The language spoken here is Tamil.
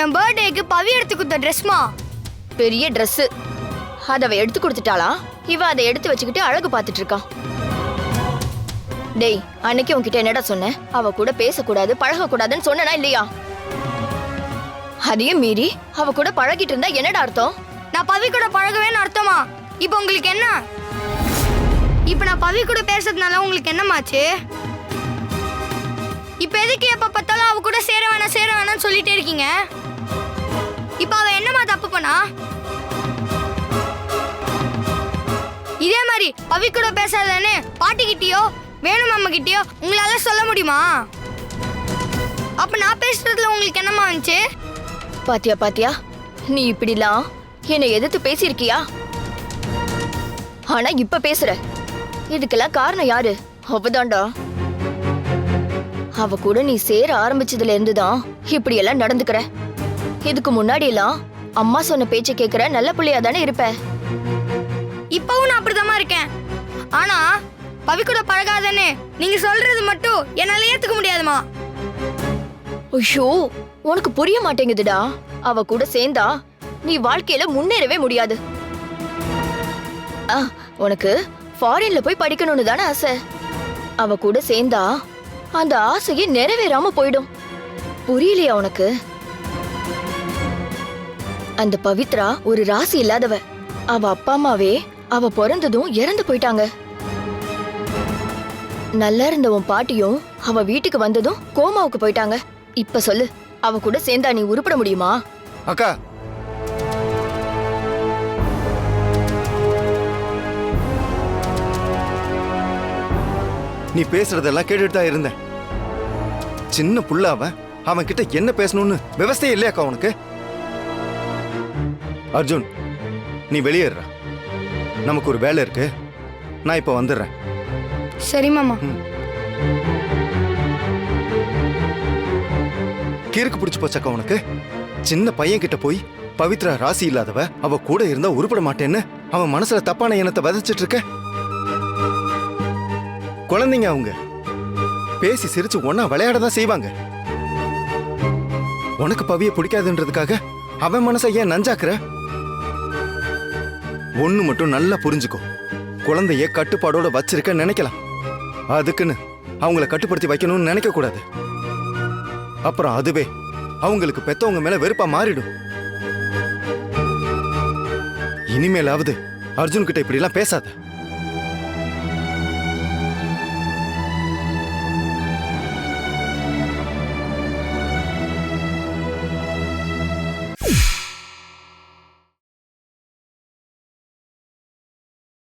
என் பர்த்டேக்கு பவி எடுத்து கொடுத்த ட்ரெஸ்மா பெரிய Dress. அத அவ எடுத்து கொடுத்துட்டாளா? இவ அதை எடுத்து வச்சுக்கிட்டு அழகு பார்த்துட்டு இருக்கான் டேய் அன்னைக்கு உன்கிட்ட என்னடா சொன்னேன்? அவ கூட பேசக்கூடாது பழகக்கூடாதுன்னு சொன்னனா இல்லையா? அதையும் மீறி அவ கூட பழகிட்டு இருந்தா என்னடா அர்த்தம்? நான் பவி கூட பழகுவேன்னு அர்த்தமா? இப்போ உங்களுக்கு என்ன? இப்போ நான் பவி கூட பேசுறதுனால உங்களுக்கு என்னமாச்சு இப்போ எதுக்கு எப்ப பார்த்தாலும் அவ கூட சேர வேணாம் சேர வேணாம்னு சொல்லிட்டே இருக்கீங்க? இப்போ அவ என்னமா தப்பு பண்ணா? இதே மாதிரி பவி கூட பேசாதன்னு பாட்டிக்கிட்டயோ வேணும் அம்மா கிட்டயோ உங்களால சொல்ல முடியுமா? அப்ப நான் பேசுறதுல உங்களுக்கு என்னமா வந்துச்சு? பாத்தியா பாத்தியா நீ இப்படிலாம் என்னை எதிர்த்து பேசியிருக்கியா? ஆனா இப்ப பேசுற. இதுக்கெல்லாம் காரணம் யாரு? அவதான்டா. அவ கூட நீ சேர ஆரம்பிச்சதுல இருந்துதான் இப்படி எல்லாம் நடந்துக்கிற. இதுக்கு முன்னாடி எல்லாம் அம்மா சொன்ன பேச்ச கேக்குற நல்ல பிள்ளையா தானே இருப்ப. இப்பவும் நான் அப்படிதாம்மா இருக்கேன். ஆனா பவி கூட பழகாதன்னு நீங்க சொல்றது மட்டும் என்னால ஏத்துக்க முடியாதுமா. ஐயோ உனக்கு புரிய மாட்டேங்குதுடா. அவ கூட சேர்ந்தா நீ வாழ்க்கையில முன்னேறவே முடியாது. ஆ, உனக்கு ஃபாரின்ல போய் படிக்கணும்னு தானே ஆசை. அவ கூட சேர்ந்தா அந்த ஆசையே நிறைவேறாம போயிடும். புரியலையா உனக்கு? அந்த பவித்ரா ஒரு ராசி இல்லாதவ. அவ அப்பா அம்மாவே அவ பிறந்ததும் இறந்து போயிட்டாங்க. நல்லா இருந்த உன் பாட்டியும் அவ வீட்டுக்கு வந்ததும் கோமாவுக்கு போயிட்டாங்க. இப்ப சொல்லு அவ கூட சேர்ந்தா நீ உருப்பிட முடியுமா? அக்கா. நீ பேசுறதெல்லாம் கேட்டுட்டு தான் இருந்தேன். சின்ன புள்ள அவன் அவன் கிட்ட என்ன பேசணும்னு விவசாயம் இல்லையாக்கா உனக்கு? அர்ஜுன் நீ வெளியேற நமக்கு ஒரு வேலை இருக்கு. நான் இப்போ வந்துடுறேன். சரி மாமா. கீருக்கு பிடிச்சு போச்சாக்கா உனக்கு? சின்ன பையன் கிட்ட போய் பவித்ரா ராசி இல்லாதவ அவ கூட இருந்தா உருப்பட மாட்டேன்னு அவன் மனசுல தப்பான எண்ணத்தை விதைச்சிட்டு இருக்க. குழந்தைங்க அவங்க. பேசி சிரிச்சு ஒன்னா விளையாட தான் செய்வாங்க. உனக்கு பவிய பிடிக்காதுன்றதுக்காக அவன் மனசை ஏன் நஞ்சாக்குற? ஒண்ணு மட்டும் நல்லா புரிஞ்சுக்கோ. குழந்தைய கட்டுப்பாடோட வச்சிருக்க நினைக்கலாம். அதுக்குன்னு அவங்கள கட்டுப்படுத்தி வைக்கணும்னு நினைக்க கூடாது அப்புறம் அதுவே அவங்களுக்கு பெத்தவங்க மேல வெறுப்பா மாறிடும். இனிமேலாவது அர்ஜுன் கிட்ட இப்படி எல்லாம் பேசாத.